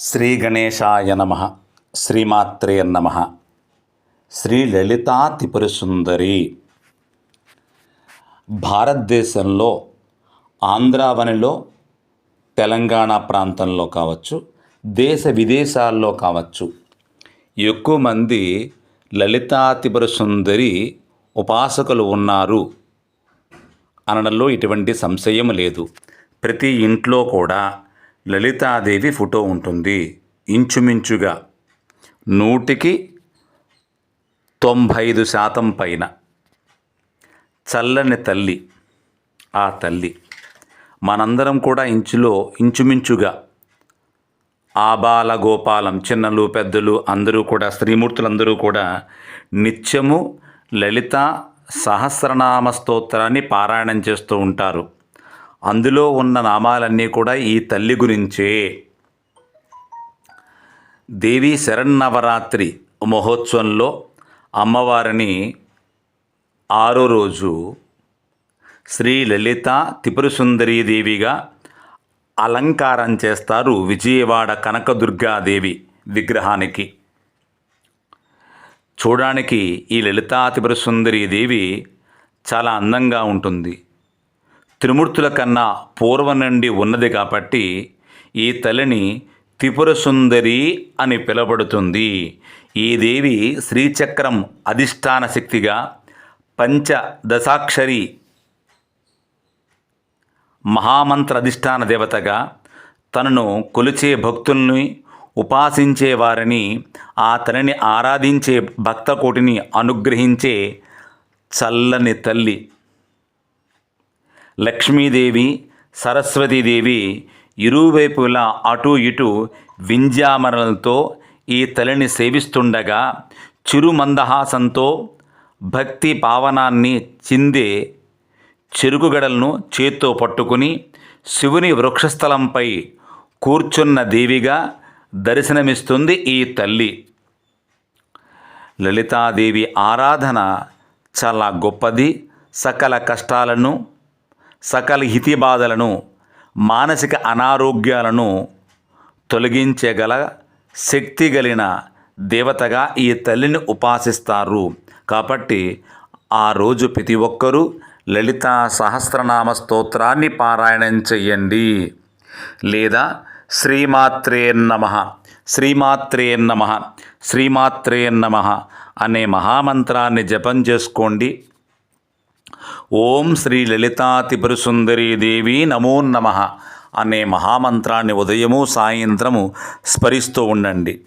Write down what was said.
శ్రీ గణేశాయ నమ శ్రీమాత్రే నమ. శ్రీ లలితా త్రిపురసుందరి భారతదేశంలో ఆంధ్రావనిలో తెలంగాణ ప్రాంతంలో కావచ్చు దేశ విదేశాల్లో కావచ్చు ఎక్కువ మంది లలితా త్రిపురసుందరి ఉపాసకులు ఉన్నారు అనడంలో ఎటువంటి సంశయం లేదు. ప్రతి ఇంట్లో కూడా లలితాదేవి ఫోటో ఉంటుంది. ఇంచుమించుగా నూటికి తొంభై ఐదు శాతం పైన. చల్లని తల్లి. ఆ తల్లి. మనందరం కూడా ఇంచులో ఇంచుమించుగా ఆబాల గోపాలం చిన్నలు పెద్దలు అందరూ కూడా స్త్రీమూర్తులందరూ కూడా నిత్యము లలిత సహస్రనామ స్తోత్రాన్ని పారాయణం చేస్తూ ఉంటారు. అందులో ఉన్న నామాలన్నీ కూడా ఈ తల్లి గురించే. దేవి శరన్నవరాత్రి మహోత్సవంలో అమ్మవారిని ఆరో రోజు శ్రీ లలిత త్రిపురసుందరీదేవిగా అలంకారం చేస్తారు విజయవాడ కనకదుర్గాదేవి విగ్రహానికి. చూడడానికి ఈ లలితా త్రిపురసుందరీదేవి చాలా అందంగా ఉంటుంది. త్రిమూర్తుల కన్నా పూర్వం నుండి ఉన్నది కాబట్టి ఈ తల్లిని త్రిపుర సుందరి అని పిలువబడుతుంది. ఈ దేవి శ్రీచక్రం అధిష్టాన శక్తిగా పంచదశాక్షరి మహామంత్ర అధిష్టాన దేవతగా తనను కొలిచే భక్తుల్ని ఉపాసించే వారిని ఆ తనని ఆరాధించే భక్తకోటిని అనుగ్రహించే చల్లని తల్లి లక్ష్మీదేవి సరస్వతీదేవి ఇరువైపులా అటు ఇటు వింజామరలతో ఈ తల్లిని సేవిస్తుండగా చిరుమందహాసంతో భక్తి పావనాన్ని చిందే చెరుకుగడలను చేత్తో పట్టుకుని శివుని వృక్షస్థలంపై కూర్చున్న దేవిగా దర్శనమిస్తుంది ఈ తల్లి. లలితాదేవి ఆరాధన చాలా గొప్పది. సకల కష్టాలను సకల హితి బాధలను మానసిక అనారోగ్యాలను తొలగించగల శక్తి కలిగిన దేవతగా ఈ తల్లిని ఉపాసిస్తారు. కాబట్టి ఆ రోజు ప్రతి ఒక్కరూ లలిత సహస్రనామ స్తోత్రాన్ని పారాయణం చెయ్యండి. లేదా శ్రీమాత్రే నమ శ్రీమాత్రే నమ శ్రీమాత్రే నమ అనే మహామంత్రాన్ని జపం చేసుకోండి. ఓం శ్రీ లలితా త్రిపురసుందరీ దేవి నమో నమ అనే మహామంత్రాన్ని ఉదయము సాయంత్రము స్మరిస్తూ ఉండండి.